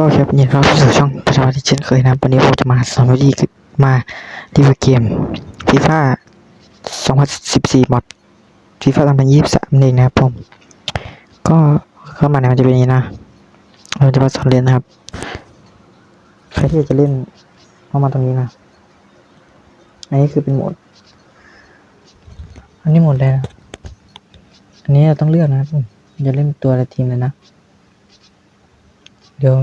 ก็ครับยินดีรับสู่ช่องประชาธิเช่นเคยนะครับวันนี้ผมจะมาสอนวิธีมารีวิวเกมฟีฟ่า2014มอดฟีฟ่า2023นี่นะครับผมก็เข้ามาเนี่ยมันจะเป็นอย่างนี้นะเราจะมาสอนเล่นนะครับใครที่จะเล่นเข้ามาตรงนี้นะอันนี้คือเป็นโหมด อันนี้โหมดอะไรนะอันนี้เราต้องเลือกนะครับจะเล่นตัวละทีมเลยนะเดี๋ยว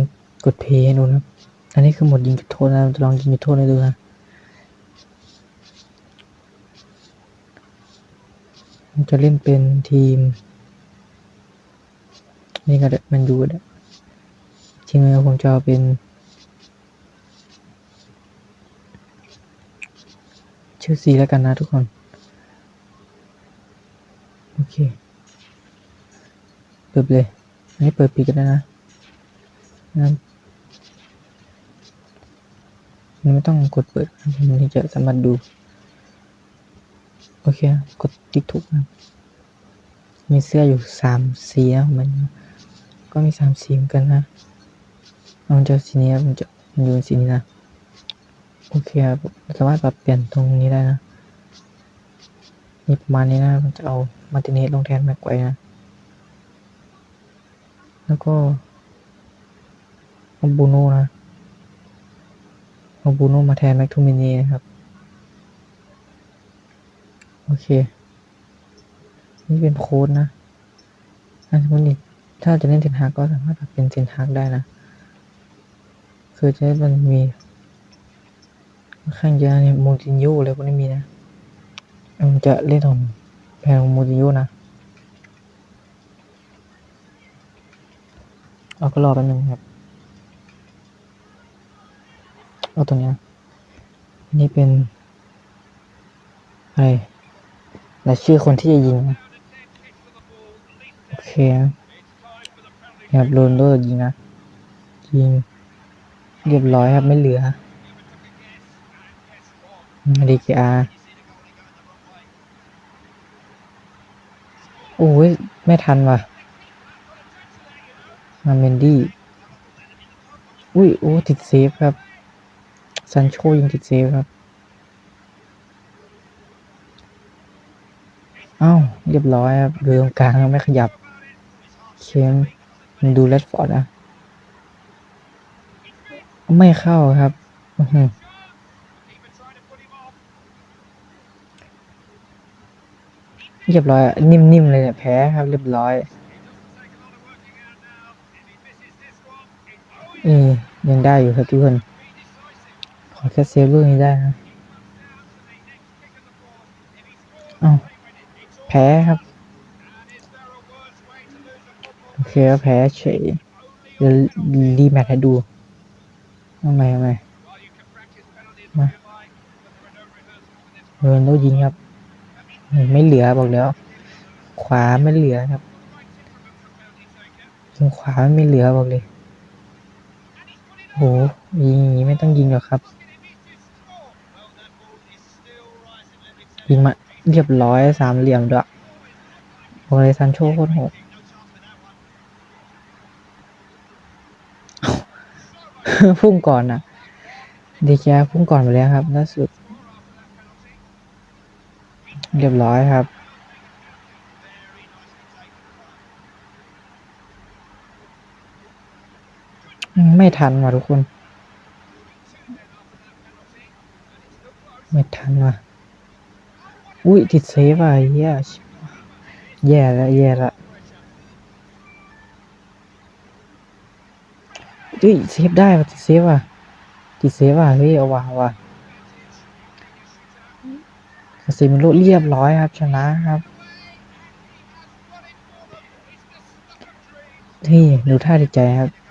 กดเพย์ให้ดูนะครับอันนี้คือหมดยิงจุดโทษนะจะลองยิงจุดโทษให้ดูนะจะเล่นเป็นทีม นี่ก็ได้มันยูด้จริงๆผมจะเป็น ชื่อซีแล้วกันนะทุกคน โอเคเปิดเลยอันนี้เปิดปิดก็ได้นะนะมัน ไม่ต้องกดเปิดมันจะสามารถดู โอเค กดติ๊กถูกนะมีเสื้ออยู่สามสีนะมันก็มีสามสีเหมือนกันนะมันจะสีนี้มันจะมันอยู่สีนี้นะ โอเคครับสามารถปรับเปลี่ยนตรงนี้ได้นะนี่ประมาณนี้นะมันจะเอามาติเนสลงแทนแม็กไว้นะ แล้วก็อาบูโน่นะ เอาบูโน่มาแทนแม็กทูมินีนะครับ โอเค นี่เป็นโค้ดนะถ้าสมมตินี่ถ้าจะเล่นเซนฮากก็สามารถปรับเป็นเซนฮากได้นะ คือจะมันมีค่อนข้างเยอะเนี่ยมูตินโยอะไรพวกนี้มีนะมันจะเล่นของแพงมูตินโยนะเอาก็รอแป๊บนึงครับ เอาตรงนี้อันนี้เป็นอะไรรายชื่อคนที่จะยิงนะโอเคนะครับโรนลโดยิงนะ ยิง เรียบร้อยครับ ไม่เหลือดีกอาโอ้ย ไม่ทันว่ะ มาเมนดี้ อุ้ย โอ้ ติดเซฟครับ ซันโชยิงติดเซฟครับเอ้าเรียบร้อยครับเรือตรงกลางไม่ขยับ เคนมันดูแรดฟอร์ดอะไม่เข้าครับเรียบร้อย นิ่มๆเลยเนี่ยแพ้ครับเรียบร้อยเออยังได้อยู่ครับทุกคน แค่เซฟลูกนี้ได้นะอ้าแพ้ครับ โอเคแพ้เฉยเดี๋ยวรีแมทให้ดูทำไมทำไมมาเออโนยิงครับ ไม่เหลือบอกแล้ว ขวาไม่เหลือครับยิงขวาไม่เหลือบอกเลยโหยิงอย่างนี้ไม่ต้องยิงหรอกครับ ยิงมาเรียบร้อยสามเหลี่ยมด้วยโอเลซันโชโคตรโหดพุ่งก่อนนะดีแคพุ่งก่อนไปแล้วครับล่าสุด เรียบร้อยครับ ไม่ทันว่ะทุกคน ไม่ทันว่ะ อุ้ยติดเซฟอะเหี้ยแย่ละแย่ละเฮ้ยเซฟได้ว่ะติดเซฟอะติดเซฟอะเฮ้ยเอาว่ะเอาว่ะคาซิมิโร่เรียบร้อยครับ ชนะครับเฮ้ยดูท่าดีใจครับ